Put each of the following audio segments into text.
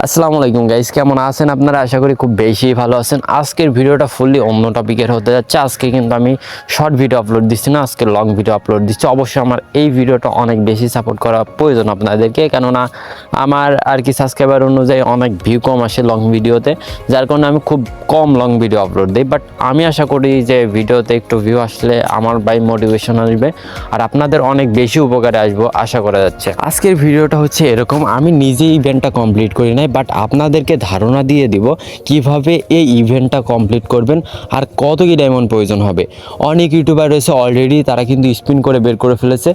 আসসালামু আলাইকুম গাইস কেমন আছেন আপনারা? আশা করি খুব বেশি ভালো আছেন। আজকের ভিডিওটা ফুললি অন্য টপিকের হতে যাচ্ছে। আজকে কিন্তু আমি শর্ট ভিডিও আপলোড দিচ্ছি না, আজকে লং ভিডিও আপলোড দিচ্ছি। অবশ্যই আমার এই ভিডিওটা অনেক বেশি সাপোর্ট করা প্রয়োজন আপনাদেরকে, কেননা আমার আর কি সাবস্ক্রাইবার অনুযায়ী অনেক ভিউ কম আসে লং ভিডিওতে যার কারণে আমি খুব কম লং ভিডিও আপলোড দিই বাট আমি আশা করি যে ভিডিওতে একটু ভিউ আসলে আমার বাই মোটিভেশন আসবে, আর আপনাদের অনেক বেশি উপকারে আসব আশা করা যাচ্ছে। আজকের ভিডিওটা হচ্ছে এরকম, আমি নিজে ইভেন্টটা কমপ্লিট করি নাই বাট আপনাদেরকে ধারণা দিয়ে দিব কীভাবে এই ইভেন্টটা কমপ্লিট করবেন আর কত কি ডায়মন্ড প্রয়োজন হবে। অনেক ইউটিউবার রয়েছে অলরেডি তারা কিন্তু স্পিন করে বের করে ফেলেছে,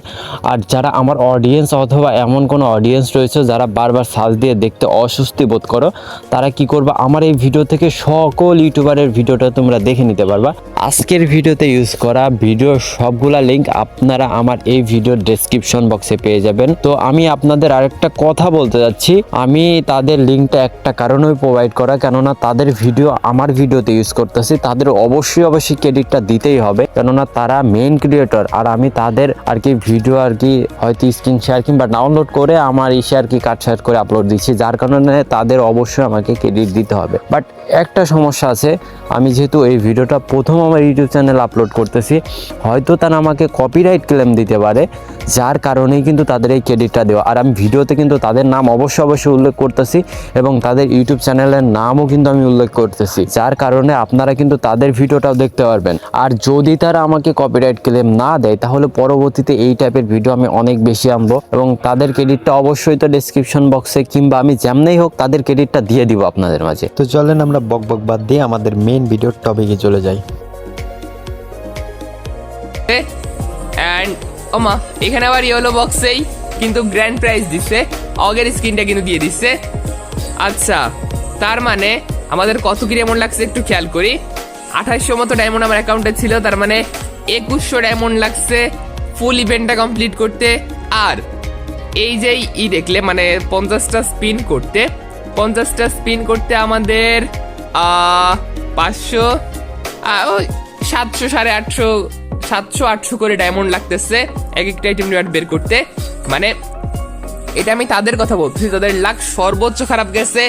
আর যারা আমার অডিয়েন্স অথবা এমন কোনো অডিয়েন্স রয়েছে, যারা বারবার সার্চ দিয়ে দেখতে অস্বস্তি বোধ করো, তারা কি করবে? আমার এই ভিডিও থেকে সকল ইউটিউবারের ভিডিওটা তোমরা দেখে নিতে পারবা। আজকের ভিডিওতে ইউজ করা ভিডিওর সবগুলা লিঙ্ক আপনারা আমার এই ভিডিওর ডেসক্রিপশন বক্সে পেয়ে যাবেন। তো আমি আপনাদের আরেকটা কথা বলতে যাচ্ছি। আমি তাদের লিঙ্কটা একটা কারণেই প্রোভাইড করা, কেননা তাদের ভিডিও আমার ভিডিওতে ইউজ করতেছি। তাদের অবশ্যই অবশ্যই ক্রেডিটটা দিতেই হবে। কেননা তারা মেইন ক্রিয়েটর আর আমি তাদের আর কি ভিডিও আর কি হয়তো স্ক্রিন শেয়ার কিংবা ডাউনলোড করে আমার ইসে আর কি কাট শেয়ার করে আপলোড দিচ্ছি। যার কারণে তাদের অবশ্যই আমাকে ক্রেডিট দিতে হবে। বাট একটা সমস্যা আছে, আমি যেহেতু এই ভিডিওটা প্রথম আমার ইউটিউব চ্যানেল আপলোড করতেছি। হয়তো তারা আমাকে কপিরাইট ক্লেম দিতে পারে, যার কারণেই কিন্তু তাদের এই ক্রেডিটটা দেওয়া। আর আমি ভিডিওতে কিন্তু তাদের নাম অবশ্যই অবশ্যই উল্লেখ করতেছি এবং তাদের ইউটিউব চ্যানেলের নামও কিন্তু আমি উল্লেখ করতেছি। যার কারণে আপনারা কিন্তু তাদের ভিডিওটাও দেখতে পারবেন। আর যদি তারা আমাকে কপিরাইট ক্লেম না দেয়, তাহলে পরবর্তীতে এই টাইপের ভিডিও আমি অনেক বেশি আনব এবং তাদের ক্রেডিটটা অবশ্যই তো ডিসক্রিপশন বক্সে কিংবা আমি যেমনেই হোক তাদের ক্রেডিটটা দিয়ে দিব আপনাদের মাঝে। তো চলেন আমরা বক বক বাদ দিয়ে আমাদের মেন ভিডিওর টপিকে চলে যাই। অ্যান্ড ওমা, এখানে আবার ইয়েলো বক্সেই কিন্তু গ্র্যান্ড প্রাইজ দিচ্ছে অগের স্ক্রিনটা কিন্তু দিয়ে দিচ্ছে আচ্ছা তার মানে আমাদের কত কি ডায়মন্ড লাগছে একটু খেয়াল করি। আঠাশশো মতো ডায়মন্ড আমার অ্যাকাউন্টে ছিল, তার মানে একুশশো ডায়মন্ড লাগছে ফুল ইভেন্টটা কমপ্লিট করতে। আর এই যে ই দেখলে মানে পঞ্চাশটা স্পিন করতে, পঞ্চাশটা স্পিন করতে আমাদের পাঁচশো সাতশো সাড়ে আটশো সাতশো, আটশো করে ডায়মন্ড লাগতেছে এক একটা আইটেম রিওয়ার্ড বের করতে। মানে এটা আমি তাদের কথা বলছি তাদের লাখ সর্বোচ্চ খারাপ গেছে,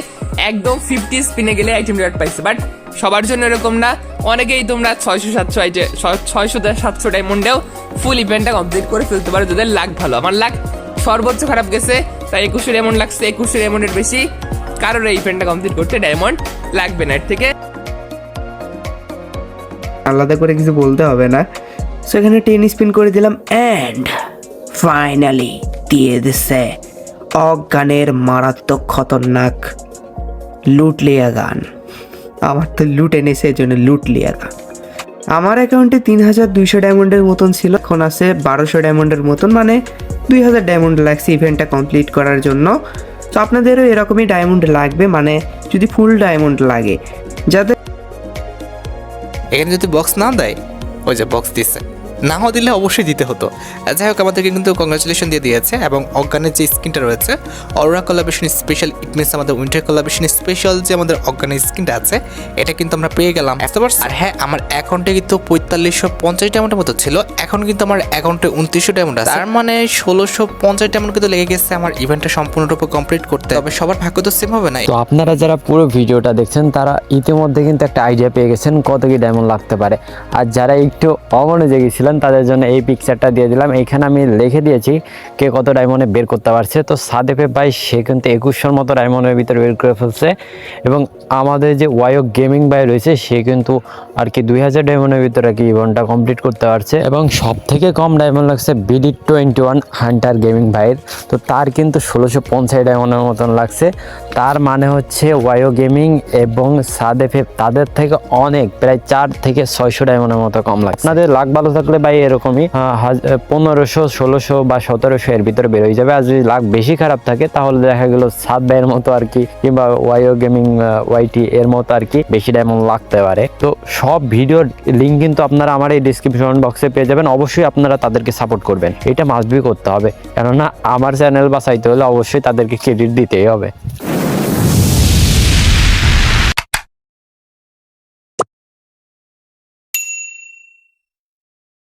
একদম ফিফটি স্পিনে গেলে আইটেম রিওয়ার্ড পাইছে। বাট সবার জন্য এরকম না, অনেকেই তোমরা ছয়শো, সাতশো আইটে ছয়শো সাতশো ডায়মন্ডেও ফুল ইভেন্টটা কমপ্লিট করে ফেলতে পারো, যাদের লাখ ভালো। আমার লাখ সর্বোচ্চ খারাপ গেছে, তাই একুশশো ডায়মন্ড লাগছে, একুশশো ডায়মন্ডের বেশি কারোর এই ইভেন্টটা কমপ্লিট করতে ডায়মন্ড লাগবে না। এর থেকে আলাদা করে কিছু বলতে হবে না। সেখানে টেন স্পিন করে দিলাম অ্যান্ড ফাইনালি দিয়ে দিচ্ছে অজ্ঞানের মারাত্মক খতরনাক লুটলিয়া গান। আমার তো লুট এনেছে এই জন্য লুটলিয়া গান। আমার অ্যাকাউন্টে তিন হাজার দুইশো ডায়মন্ডের মতন ছিল, এখন আছে বারোশো ডায়মন্ডের মতন মানে দুই হাজার ডায়মন্ড লাগছে ইভেন্টটা কমপ্লিট করার জন্য। তো আপনাদেরও এরকমই ডায়মন্ড লাগবে মানে যদি ফুল ডায়মন্ড লাগে। যাদের এখানে যদি বক্স না দেয়, ওই যে বক্স দিচ্ছে নাও দিলে অবশ্যই দিতে হতো। যাই হোক, আমাদেরকে কিন্তু কংগ্রাচুলেশন দিয়ে দিয়েছে এবং অজ্ঞানের যে স্কিনটা রয়েছে aurora collaboration special it means আমাদের উইন্টার কোলাবেশন স্পেশাল যে আমাদের অজ্ঞানের স্কিনটা আছে, এটা কিন্তু আমরা পেয়ে গেলাম। আর হ্যাঁ আমার অ্যাকাউন্টে কিন্তু পঁয়তাল্লিশশো পঞ্চাশ ডায়মন্ডের মতো ছিল, এখন কিন্তু আমার অ্যাকাউন্টে উনত্রিশশো ডায়মন্ড আছে। তার মানে ষোলোশো পঞ্চাশ ডায়মন্ড কিন্তু লেগে গেছে, আমার ইভেন্টটা সম্পূর্ণরূপে কমপ্লিট করতে। তবে সবার ভাগ্য তো সেম হবে না। তো আপনারা যারা পুরো ভিডিওটা দেখছেন, তারা ইতিমধ্যে কিন্তু একটা আইডিয়া পেয়ে গেছেন কত কি ডায়মন্ড লাগতে পারে। আর যারা একটু অমনোযোগী ছিলেন তাদের জন্য এই পিকচারটা দিয়ে দিলাম। এইখানে আমি লিখে দিয়েছি কে কত ডায়মন্ডে বের করতে পারছে। তো সাদেপে ভাই, সে কিন্তু একুশশোর মতো ডায়মন্ডের ভিতরে বের করে ফেলছে এবং আমাদের যে ওয়াইও গেমিং ভাই রয়েছে, সে কিন্তু আর কি দুই হাজার ডায়মন্ডের ভিতরে আর কি ইভেন্টটা কমপ্লিট করতে পারছে এবং সব থেকে কম ডায়মন্ড লাগছে BD twenty one hunter gaming ভাইয়ের। তো তার কিন্তু ষোলোশো পঞ্চাশ ডায়মন্ডের মতন লাগছে। তার মানে হচ্ছে ওয়াইও গেমিং এবং সাদেফে তাদের থেকে অনেক, প্রায় চার থেকে ছয়শো ডায়মন্ডের মতো কম লাগছে। আপনাদের লাখ ভালো থাকলে ভাই এরকমই পনেরোশো, ষোলোশো বা সতেরোশো এর ভিতরে বেরোয় যাবে। আর যদি লাখ বেশি খারাপ থাকে, তাহলে দেখা গেল সাত ভাইয়ের মতো আর কি, কিংবা ওয়াইও গেমিং ওয়াইটি এর মতো আর কি বেশি ডায়মন্ড লাগতে পারে। তো সব ভিডিওর লিঙ্ক কিন্তু আপনারা আমার এই ডিসক্রিপশন বক্সে পেয়ে যাবেন। অবশ্যই আপনারা তাদেরকে সাপোর্ট করবেন। এটা মাস্ট বি করতে হবে। কেননা আমার চ্যানেল বাঁচাইতে হলে অবশ্যই তাদেরকে ক্রেডিট দিতেই হবে।